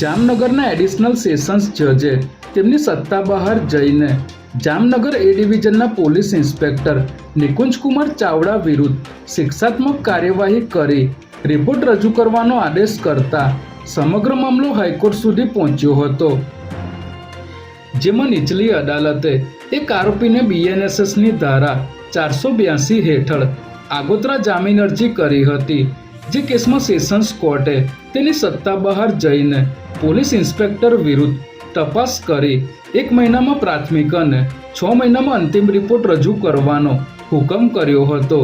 જામનગરના additional sessions જજે તેમની સત્તા બહાર જઈને જામનગર એ ડિવિઝનના પોલીસ ઇન્સ્પેક્ટર નિકુંજકુમાર ચાવડા વિરુદ્ધ શિક્ષાત્મક કાર્યવાહી કરી રિપોર્ટ રજૂ કરવાનો આદેશ કરતા સમગ્ર મામલો હાઈકોર્ટ સુધી પહોંચ્યો હતો. જેમાં નીચલી અદાલતે એક આરોપીને બીએનએસએસની ધારા ચારસો બ્યાસી હેઠળ આગોતરા જામીન અરજી કરી હતી. જે કેસમાં સેશન્સ કોર્ટે તેની સત્તા બહાર જઈને પોલીસ ઇન્સ્પેક્ટર વિરુદ્ધ તપાસ કરી એક મહિનામાં પ્રાથમિક અને છ મહિનામાં અંતિમ રિપોર્ટ રજૂ કરવાનો હુકમ કર્યો હતો,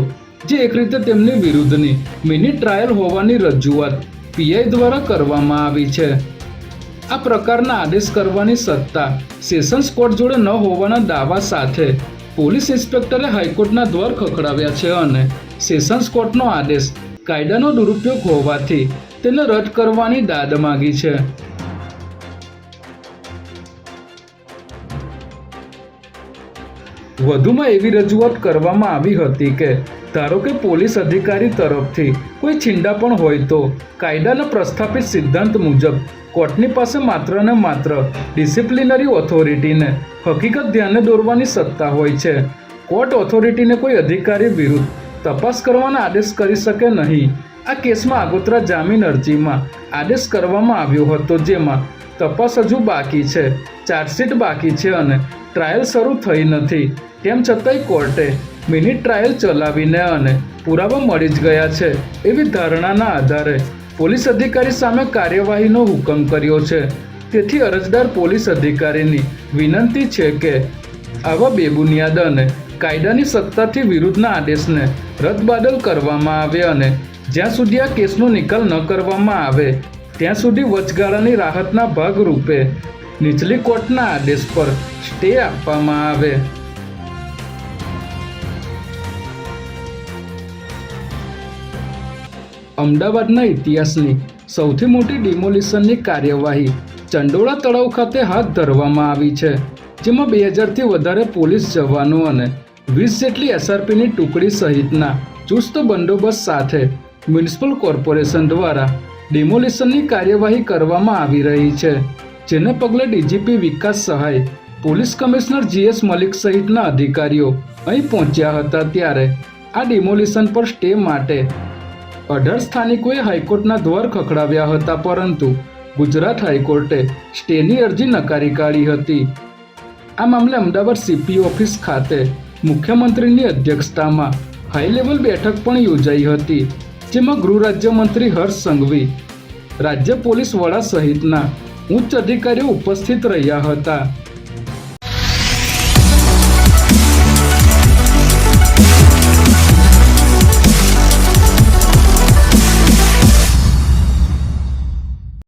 જે એક રીતે તેમની વિરુદ્ધની મિની ટ્રાયલ હોવાની રજૂઆત પીઆઈ દ્વારા કરવામાં આવી છે. આ પ્રકારના આદેશ કરવાની સત્તા સેશન્સ કોર્ટ જોડે ન હોવાના દાવા સાથે પોલીસ ઇન્સ્પેક્ટરે હાઈકોર્ટના દ્વાર ખખડાવ્યા છે અને સેશન્સ કોર્ટનો આદેશ કાયદાનો દુરુપયોગ હોવાથી તેને રદ કરવાની દાદ માગી છે. વધુમાં એવી રજૂઆત કરવામાં આવી હતી કે, ધારો કે પોલીસ અધિકારી તરફથી કોઈ છીંડા પણ હોય તો કાયદાના પ્રસ્થાપિત સિદ્ધાંત મુજબ કોર્ટની પાસે માત્ર ને માત્ર ડિસિપ્લિનરી ઓથોરિટીને હકીકત ધ્યાને દોરવાની સત્તા હોય છે. કોર્ટ ઓથોરિટીને કોઈ અધિકારી વિરુદ્ધ તપાસ કરવાના આદેશ કરી શકે નહીં. આ કેસમાં આગોતરા જામીન અરજીમાં આદેશ કરવામાં આવ્યો હતો, જેમાં તપાસ હજુ બાકી છે, ચાર્જશીટ બાકી છે અને ટ્રાયલ શરૂ થઈ નથી. તેમ છતાંય કોર્ટે મિની ટ્રાયલ ચલાવીને અને પુરાવા મળી જ ગયા છે એવી ધારણાના આધારે પોલીસ અધિકારી સામે કાર્યવાહીનો હુકમ કર્યો છે. તેથી અરજદાર પોલીસ અધિકારીની વિનંતી છે કે આવા બેબુનિયાદ અને કાયદાની સત્તાથી વિરુદ્ધના આદેશને રદબાદલ કરવામાં આવે અને જ્યાં સુધી આ કેસનો નિકાલ ન કરવામાં આવે, ત્યાં સુધી વચગાળાની રાહતના ભાગરૂપે નીચલી કોર્ટના આદેશ પર સ્ટે આપવામાં આવે. અમદાવાદના ઇતિહાસની સૌથી મોટી ડિમોલિશનની કાર્યવાહી ચંડોળા તળાવ ખાતે હાથ ધરવામાં આવી છે, જેમાં બે હજારથી વધારે પોલીસ જવાનો અને વીસ જેટલી એસઆરપીની ટુકડી સહિતના ચુસ્ત બંદોબસ્ત સાથે મ્યુનિસિપલ કોર્પોરેશન દ્વારા ડિમોલિશનની કાર્યવાહી કરવામાં આવી રહી છે, જેને પગલે ડીજીપી વિકાસ સહાય, પોલીસ કમિશનર જીએસ મલિક સહિતના અધિકારીઓ અહીં પહોંચ્યા હતા ત્યારે આ ડિમોલિશન પર સ્ટે માટે અઢાર સ્થાનિકોએ હાઈકોર્ટના દ્વાર ખખડાવ્યા હતા, પરંતુ ગુજરાત હાઈકોર્ટે સ્ટેની અરજી નકારી કાઢી હતી. આ મામલે અમદાવાદ સીપી ઓફિસ ખાતે મુખ્યમંત્રીની અધ્યક્ષતામાં હાઈ લેવલ બેઠક પણ યોજાઈ હતી, જેમાં ગૃહ રાજ્યમંત્રી હર્ષ સંઘવી, રાજ્ય પોલીસ વડા સહિતના ઉચ્ચ અધિકારીઓ ઉપસ્થિત રહ્યા હતા.